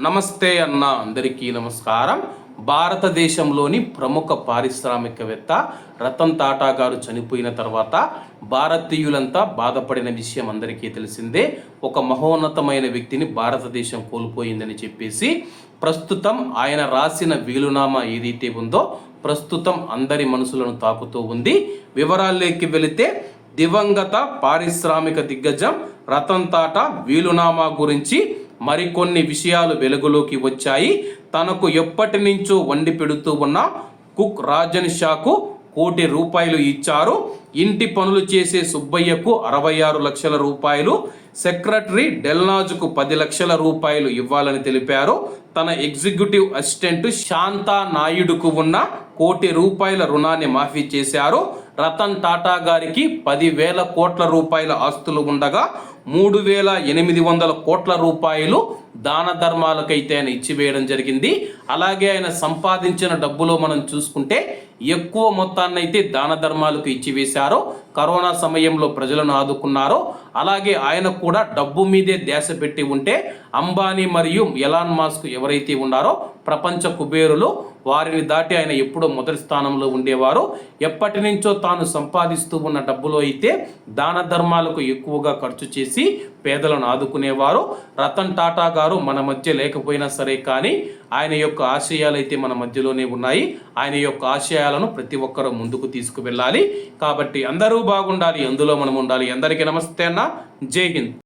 నమస్తే అన్న అందరికీ నమస్కారం. భారతదేశంలోని ప్రముఖ పారిశ్రామికవేత్త రతన్ టాటా గారు చనిపోయిన తర్వాత భారతీయులంతా బాధపడిన విషయం అందరికీ తెలిసిందే. ఒక మహోన్నతమైన వ్యక్తిని భారతదేశం కోల్పోయిందని చెప్పేసి ప్రస్తుతం ఆయన రాసిన వీలునామా ఏదైతే ఉందో ప్రస్తుతం అందరి మనసులను తాకుతూ ఉంది. వివరాల్లోకి వెళితే దివంగత పారిశ్రామిక దిగ్గజం రతన్ టాటా వీలునామా గురించి మరికొన్ని విషయాలు వెలుగులోకి వచ్చాయి. తనకు ఎప్పటి నుంచో వండి పెడుతూ ఉన్న కుక్ రాజన్ షాకు కోటి రూపాయలు ఇచ్చారు. ఇంటి పనులు చేసే సుబ్బయ్యకు అరవై ఆరు లక్షల రూపాయలు సెక్రటరీ డెల్నాజుకు పది లక్షల రూపాయలు ఇవ్వాలని తెలిపారు. తన ఎగ్జిక్యూటివ్ అసిస్టెంట్ శాంతా నాయుడుకు ఉన్న కోటి రూపాయల రుణాన్ని మాఫీ చేశారు. రతన్ టాటా గారికి పదివేల కోట్ల రూపాయల ఆస్తులు ఉండగా మూడు వేల ఎనిమిది వందల కోట్ల రూపాయలు దాన ధర్మాలకైతే ఆయన ఇచ్చివేయడం జరిగింది. అలాగే ఆయన సంపాదించిన డబ్బులో మనం చూసుకుంటే ఎక్కువ మొత్తాన్ని అయితే దాన ధర్మాలకు ఇచ్చివేశారో కరోనా సమయంలో ప్రజలను ఆదుకున్నారో అలాగే ఆయన కూడా డబ్బు మీదే ధ్యాస పెట్టి ఉంటే అంబానీ మరియు ఎలాన్ మాస్క్ ఎవరైతే ఉన్నారో ప్రపంచ కుబేరులు వారిని దాటి ఆయన ఎప్పుడో మొదటి స్థానంలో ఉండేవారు. ఎప్పటి నుంచో తాను సంపాదిస్తూ ఉన్న డబ్బులో అయితే దాన ధర్మాలకు ఎక్కువగా ఖర్చు చేసి పేదలను ఆదుకునేవారు. రతన్ టాటా గారు మన మధ్య లేకపోయినా సరే కానీ ఆయన యొక్క ఆశయాలు అయితే మన మధ్యలోనే ఉన్నాయి. ఆయన యొక్క ఆశయాలను ప్రతి ఒక్కరూ ముందుకు తీసుకువెళ్ళాలి. కాబట్టి అందరూ బాగుండాలి అందులో మనం ఉండాలి. అందరికీ నమస్తే అన్న. జై హింద్.